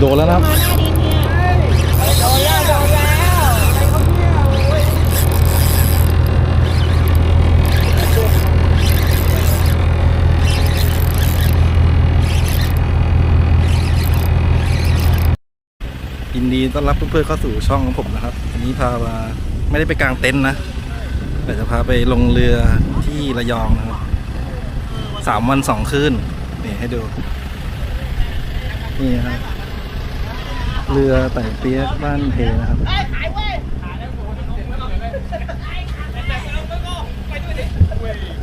โดนแล้วนะครับยินดีต้อนรับเพื่อนๆเข้าสู่ช่องของผมนะครับวันนี้พามาไม่ได้ไปกลางเต็นท์นะแต่จะพาไปลงเรือที่ระยองนะครับสามวันสองคืนนี่ให้ดู นี่นะครับ เรือไต่เปียกบ้านเพนะครับ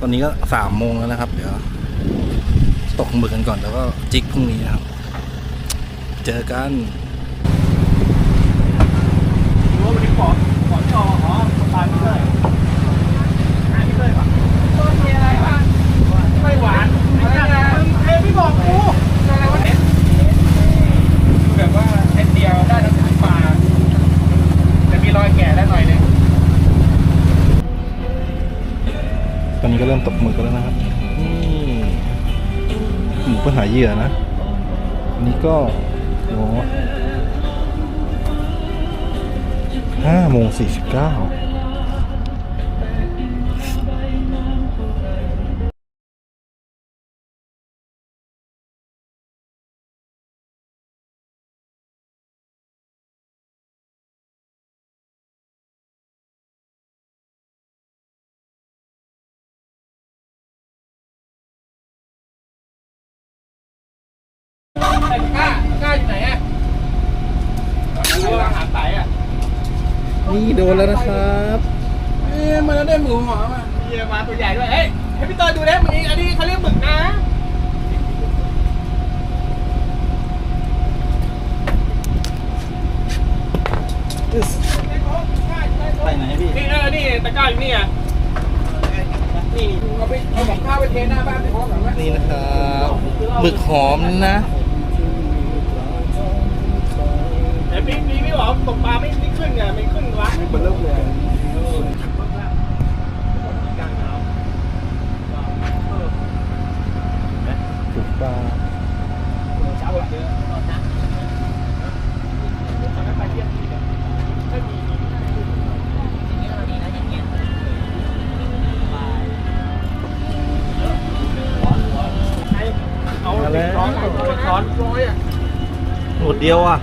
ตอนนี้ก็สามโมงแล้วนะครับ เดี๋ยว ตกหมึกกันก่อนแล้วก็จิกพรุ่งนี้นะครับ เจอกันรู้วันนี้ขอขอจอขอตายไม่ได้ เหยื่อนะอันนี้ก็โอ้ห้าโมงสี่สิบเก้า ไตอะนี่โดนแล้วนะครับเอ๊ะมันได้หมูหอมอะเยี่ยมาตัวใหญ่ด้วยเฮ้ยให้พี่เตยดูได้มึงอันนี้เขาเรียกหมึกนะไปไหนพี่นี่เออนี่ตะกร้าอยู่นี่อะนี่เอาไปเอาของข้าวไปเทหน้าบ้านไปพร้อมกันไหมนี่นะครับหมึกหอมนะ เอาช้อนช้อนร้อยอะหมดเดียวอะ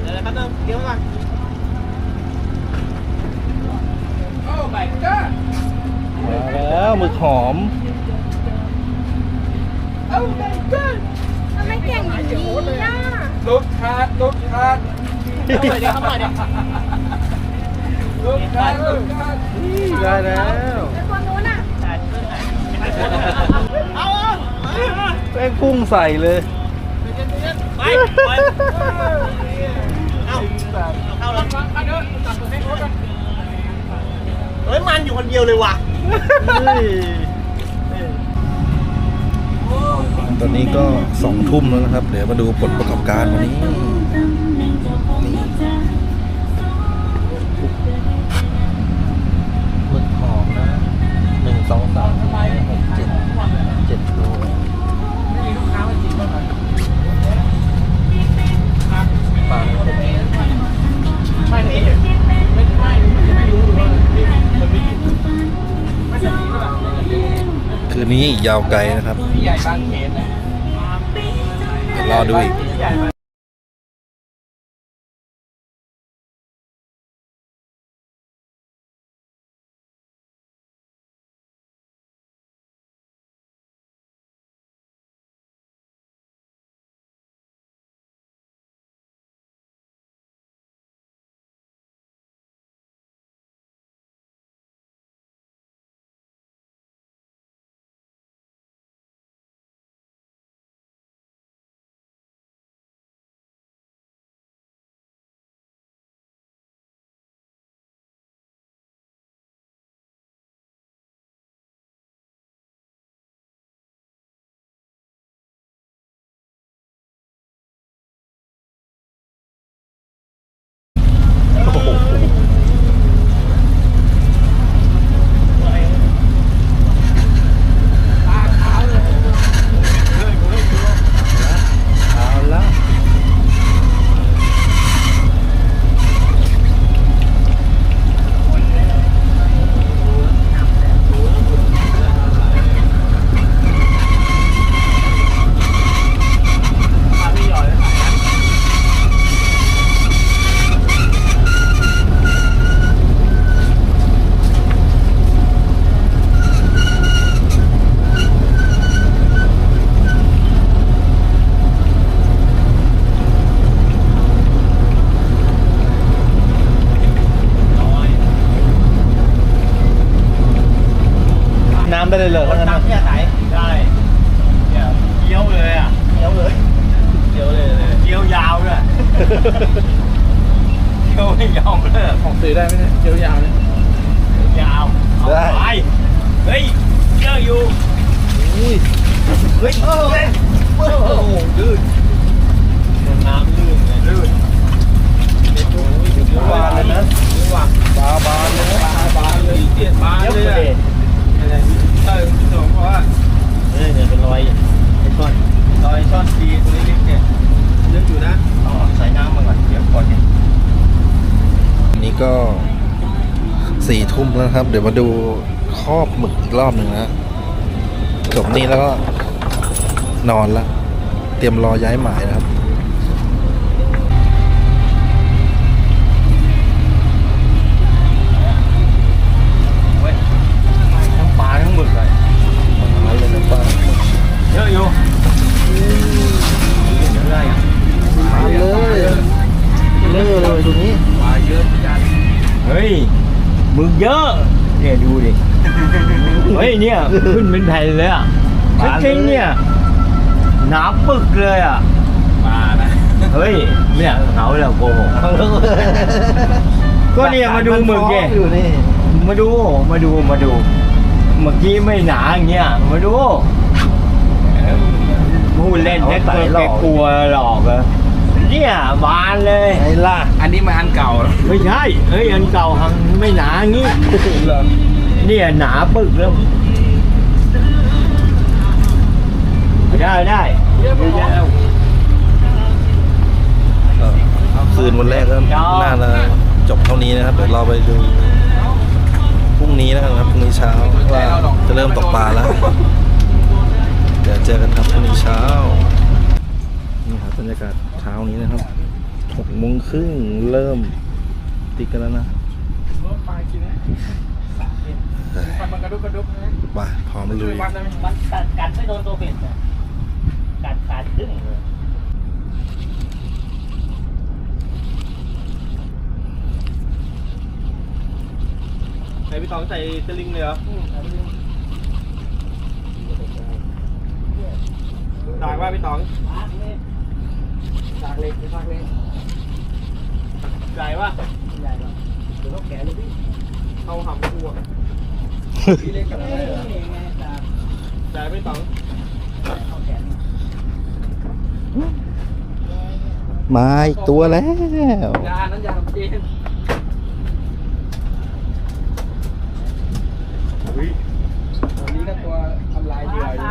เดี๋ยวแป๊บนึงเดี๋ยวก่อนโอ้ my god มาแล้วหมึกหอมโอ้ my god ทำไมเก่งอย่างนี้ล่ะลุกขาดลุกขาดเข้าไปดิเข้าไปดิลุกขาดลุกขาดได้แล้ว แล้วคนนู้นอะ เอาเอาแป้งพุ่งใส่เลยไปไปเอาเข้าแล้วเฮ้ยมันอยู่คนเดียวเลยว่ะตอนนี้ก็สองทุ่มแล้วนะครับ เดี๋ยวมาดูผลประกอบการวันนี้ ยาวไกลนะครับพี่ใหญ่บางเขนนะเดี๋ยวรอดูอีก พี่ใหญ่บางไปเลยเหรอคนตังแค่ไหนได้เนี่ยเกี้ยวเลยอะเกี้ยวเลยเกี้ยวเลยเกี้ยวยาวด้วยเกี้ยวไม่ยอมเลยของซื้อได้ไหมเนี่ยเจียวยาวเนี่ยยาวเอาไปเฮ้ยเกี้ยวอยู่อุ้ยเฮ้ยเออโอ้โหลื่นน้ำลื่นไงลื่นบานเลยนะบาบานเลยนะบาบานเลยเกียดบานเยอะเลย เลอะยใช่พี่สองว่าเนี่ยเนี่ยเป็นรอยไอ้ช่อนรอยช่อนปีตัวเล็กๆเนี่ยนึกอยู่นะเอาใส่น้ำมาก่อนเดี๋ยวก่อนเนี่ยอันนี้ก็สี่ทุ่มแล้วครับ เดี๋ยวมาดูครอบหมึกอีกรอบหนึ่งนะจบนี้แล้วก็นอนละเตรียมรอย้ายหมายนะครับ มาเลยเลื่อเลยตรงนี้มาเยอะจัดเฮ้ยหมึกเยอะเนี่ยดูดิเฮ้ยเนี่ยขึ้นเป็นแผ่นเลยอะจริงๆเนี่ยหนาปึกเลยอะมานะเฮ้ยเนี่ยเขาแล้วโกหกก็เนี่ยมาดูหมึกไงอยู่นี่มาดูมาดูมาดู เมื่อกี้ไม่หนาอย่างเงี้ยมาดู พูดเล่นแค่แกกลัวหลอกเหรอเนี่ยบานเลยไอ้ล่ะอันนี้มาอันเก่าเหรอไม่ใช่เฮ้ยอันเก่าหังไม่หนาอย่างงี้เหรอเนี่ยหนาปึกแล้วได้ได้คืนวันแรกก็น่าจะจบเท่านี้นะครับเดี๋ยวเราไปดูพรุ่งนี้แล้วกันครับพรุ่งนี้เช้าว่าจะเริ่มตกปลาแล้ว เดี๋ยวเจอกันครับพรุ่งนี้เช้า นี่ครับบรรยากาศเช้านี้นะครับหกโมงครึ่งเริ่มติดกันแล้วนะปลากินนะมันกระดุกกระดุกนะไปพร้อมลุยวัดได้ไหมมันกัดกัดไม่โดนตัวเบ็ดอะกัดกัดขึ้นเลยไหนพี่ตองใส่สลิงเลยเหรอ ด่างว่าพี่ตองด่างเล็กด่างเล็กใหญ่ป่ะใหญ่กว่าเดี๋ยวเขาแขนเลยพี่เข้าหำกูอะพี่เล็กกับอะไรเหรอใหญ่พี่ตองมาอีกตัวแล้วยานั้นยาจีนวันนี้ก็ตัวทำลายเหยื่ออยู่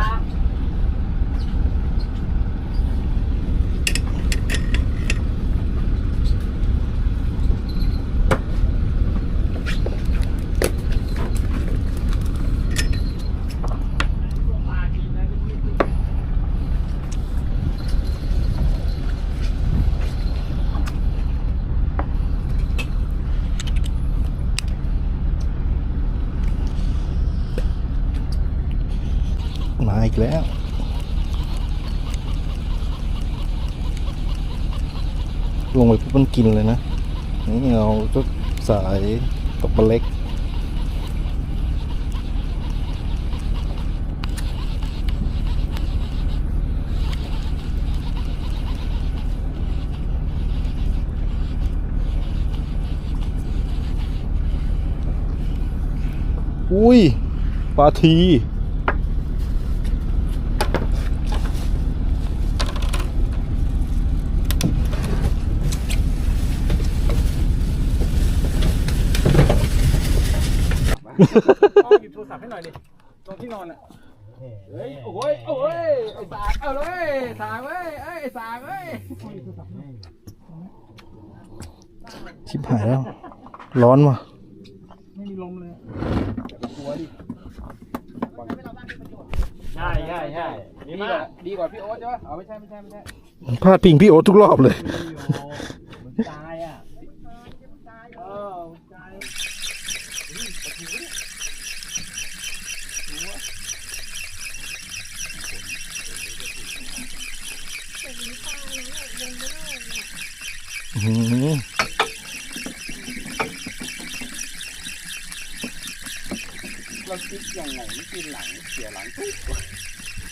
มาอี กแล้ว ลงไปปุ๊บมันกินเลยนะ นี่เราก็สายตกปลาเล็กอุ้ยปลาที เอาหยิบโทรศัพท์ให้หน่อยดิตรงที่นอนอะเฮ้ยโอ้ยโอ้ยไอ้สากเอาเลยสากเว้ยเอ้ยไอ้สากเว้ยชิบหายแล้ว ร้อนว่ะไม่มีลมเลยกลัวดิใช่ใช่ใช่ดีดีมากว่าดีกว่าพี่โอ๊ตใช่ปะอ๋อไม่ใช่ไม่ใช่ไม่ใช่พลาดพิงพี่โอ๊ตทุกรอบเลยเหมือนตายอะ เออใจ อื้อหือ เราคิด ยังไงไม่กินหลัง เสียหลังตุ๊บ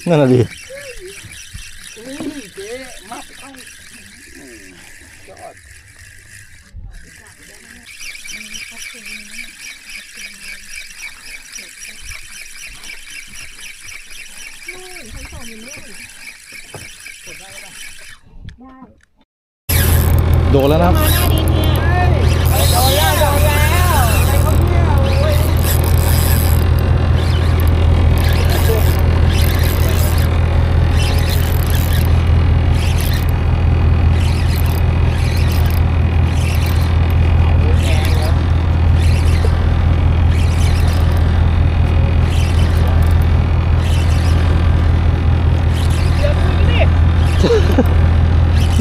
นั่นน่ะดินี่เจ๊มัดเข้าอืมยอดโดนแล้วนะครับ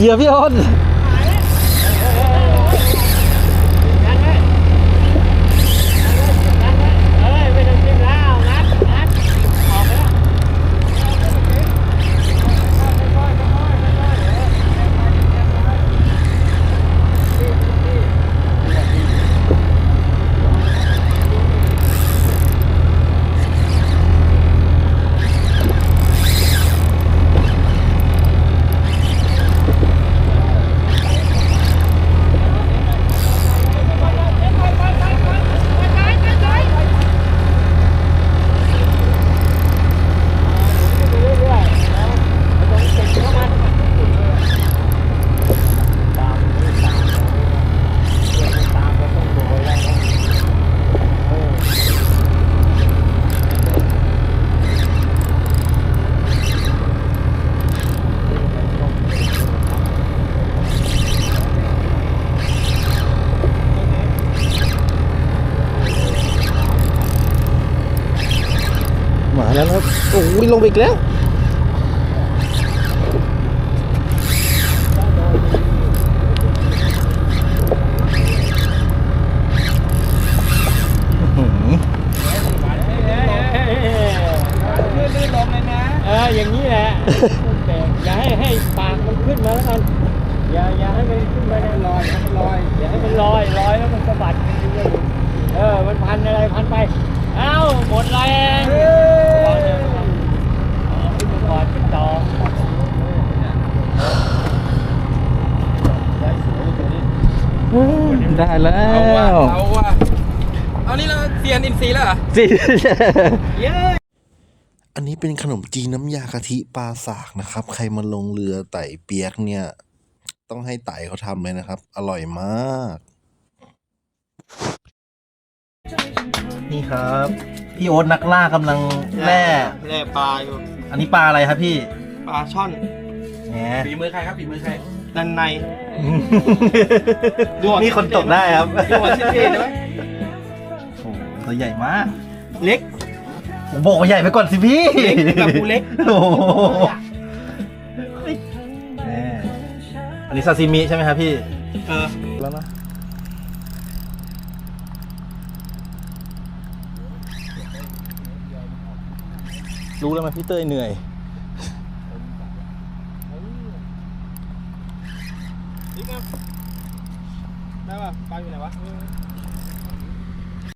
เหยียบพี่อ้น เอ้ยไม่ต้องกินแล้วนัดนัดออกแล้วมา แล้วครับโอ้ยลงไปอีกแล้ว อื้อหือ ลื่นๆลงเลยนะ เอออย่างนี้แหละแต่อย่าให้ให้ปากมันขึ้นมาแล้วกันอย่าอย่าให้มันขึ้นมาลอยมันลอยอย่าให้มันลอยลอยแล้วมันสะบัดมันเรื่อยๆเออมันพันอะไรพันไปเอ้าหมดแรงก่อนเดี๋ยวเอาขึ้นมาก่อนเป็นต่อ ได้ แล้ว เอาว่ะเอาว่ะเอานี่เราเซียนอินซีแล้วเหรอสิ เย้ อันนี้เป็นขนมจีนน้ำยากะทิปลาสากนะครับ ใครมาลงเรือไต่เปียกเนี่ย ต้องให้ไต่เขาทำเลยนะครับ อร่อยมาก นี่ครับ พี่โอ๊ตนักล่ากำลังแล่แล่ปลาอยู่ อันนี้ปลาอะไรครับพี่ ปลาช่อน แหมฝีมือใครครับฝีมือใคร ด้านในดูอะนี่คนตกได้ครับดูอะชิ้นเท่ไหมโอ้โหตัวใหญ่มากเล็กผมบอกว่าใหญ่ไปก่อนสิพี่เล็กแบบกูเล็กโอ้โหแหมอันนี้ซาซิมิใช่ไหมครับพี่ เออแล้วนะรู้แล้วไหมพี่เต้ยเหนื่อย นี่ไงได้ป่ะปลาอยู่ไหนวะ